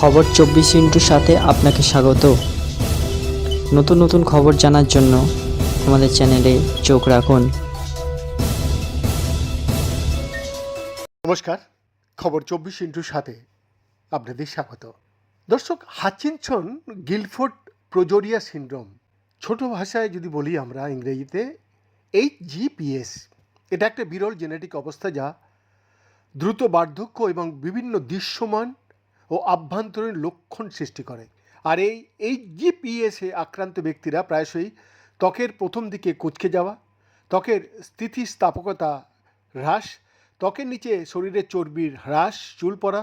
খবর চব্বিশ ইন্টুর সাথে আপনাকে স্বাগত। নতুন নতুন খবর জানার জন্য আমাদের চ্যানেলে চোখ রাখুন। নমস্কার, খবর চব্বিশ ইন্টুর সাথে আপনাদের স্বাগত। দর্শক, হাচিনসন গিলফোর্ড প্রজোরিয়া সিন্ড্রোম, ছোট ভাষায় যদি বলি আমরা ইংরেজিতে, এইচ জিপিএস এটা একটা বিরল জেনেটিক অবস্থা যা দ্রুত বার্ধক্য এবং বিভিন্ন দৃশ্যমান ও আভ্যন্তরীণ লক্ষণ সৃষ্টি করে। আর এই এইচ জিপিএসে আক্রান্ত ব্যক্তিরা প্রায়শই ত্বকের প্রথম দিকে কুচকে যাওয়া, ত্বকের স্থিতিস্থাপকতা হ্রাস, ত্বকের নিচে শরীরের চর্বির হ্রাস, চুল পড়া,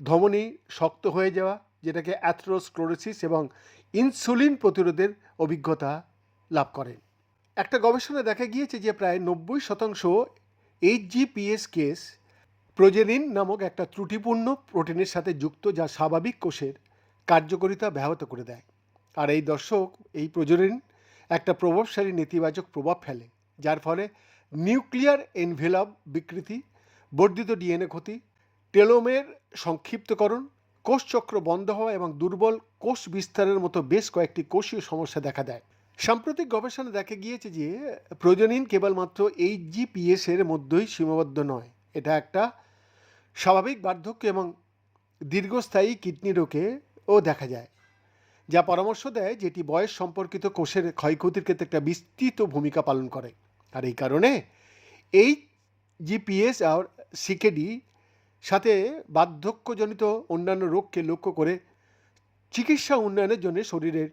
ধমনী শক্ত হয়ে যাওয়া, যেটাকে অ্যাথ্রোস্ক্লোরোসিস এবং ইনসুলিন প্রতিরোধের অভিজ্ঞতা লাভ করেন একটা গবেষণায় দেখা গিয়েছে যে প্রায় নব্বই শতাংশ এইচজিপিএস কেস প্রোজেনিন নামক একটা ত্রুটিপূর্ণ প্রোটিনের সাথে যুক্ত যা স্বাভাবিক কোষের কার্যকারিতা ব্যাহত করে দেয়। আর এই দর্শক, এই প্রজনন একটা প্রভাবশালী নেতিবাচক প্রভাব ফেলে, যার ফলে নিউক্লিয়ার এনভেলপ বিকৃতি, বর্ধিত ডিএনএ ক্ষতি, টেলোমের সংক্ষিপ্তকরণ, কোষচক্র বন্ধ হওয়া এবং দুর্বল কোষ বিস্তারের মতো বেশ কয়েকটি কোষীয় সমস্যা দেখা দেয়। সাম্প্রতিক গবেষণা দেখা গিয়েছে যে প্রজনন কেবলমাত্র এই জিপিএস এর মধ্যেই সীমাবদ্ধ নয় এটা একটা স্বাভাবিক বার্ধক্য এবং দীর্ঘস্থায়ী কিডনি রোগেও দেখা যায়, যা পরামর্শ দেয় যেটি বয়স সম্পর্কিত কোষের ক্ষয়ক্ষতির ক্ষেত্রে একটা বিস্তৃত ভূমিকা পালন করে। আর এই কারণে এই জিপিএস আর সিকেডি সাথে বার্ধক্যজনিত অন্যান্য রোগকে লক্ষ্য করে চিকিৎসা উন্নয়নের জন্য শরীরের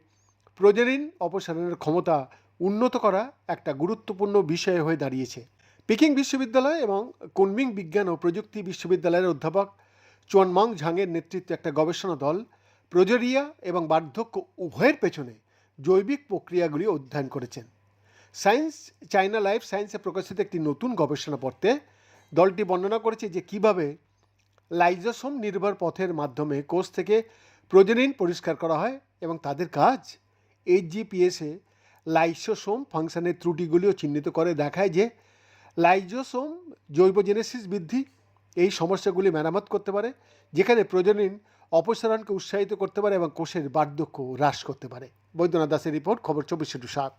প্রজনন অপসারণের ক্ষমতা উন্নত করা একটা গুরুত্বপূর্ণ বিষয় হয়ে দাঁড়িয়েছে। পিকিং বিশ্ববিদ্যালয় এবং কুনমিং বিজ্ঞান ও প্রযুক্তি বিশ্ববিদ্যালয়ের অধ্যাপক চুয়ানমাং ঝাংয়ের নেতৃত্বে একটা গবেষণা দল প্রজরিয়া এবং বার্ধক্য উভয়ের পেছনে জৈবিক প্রক্রিয়াগুলি অধ্যয়ন করেছেন। সায়েন্স, চায়না লাইফ সায়েন্সে প্রকাশিত একটি নতুন গবেষণা পড়তে দলটি বর্ণনা করেছে যে কীভাবে লাইজোসোম নির্ভর পথের মাধ্যমে কোষ থেকে প্রজনন পরিষ্কার করা হয় এবং তাদের কাজ? এইচজিপিএসে লাইসোসোম ফাংশনের ত্রুটিগুলিও চিহ্নিত করে দেখায় যে লাইজোসোম জৈবজেনেসিস বৃদ্ধি এই সমস্যাগুলি মেরামত করতে পারে, যেখানে প্রজনন অপসারণকে উৎসাহিত করতে পারে এবং কোষের বার্ধক্য হ্রাস করতে পারে। বৈদ্যনাথ দাসের রিপোর্ট, খবর চব্বিশ সাত।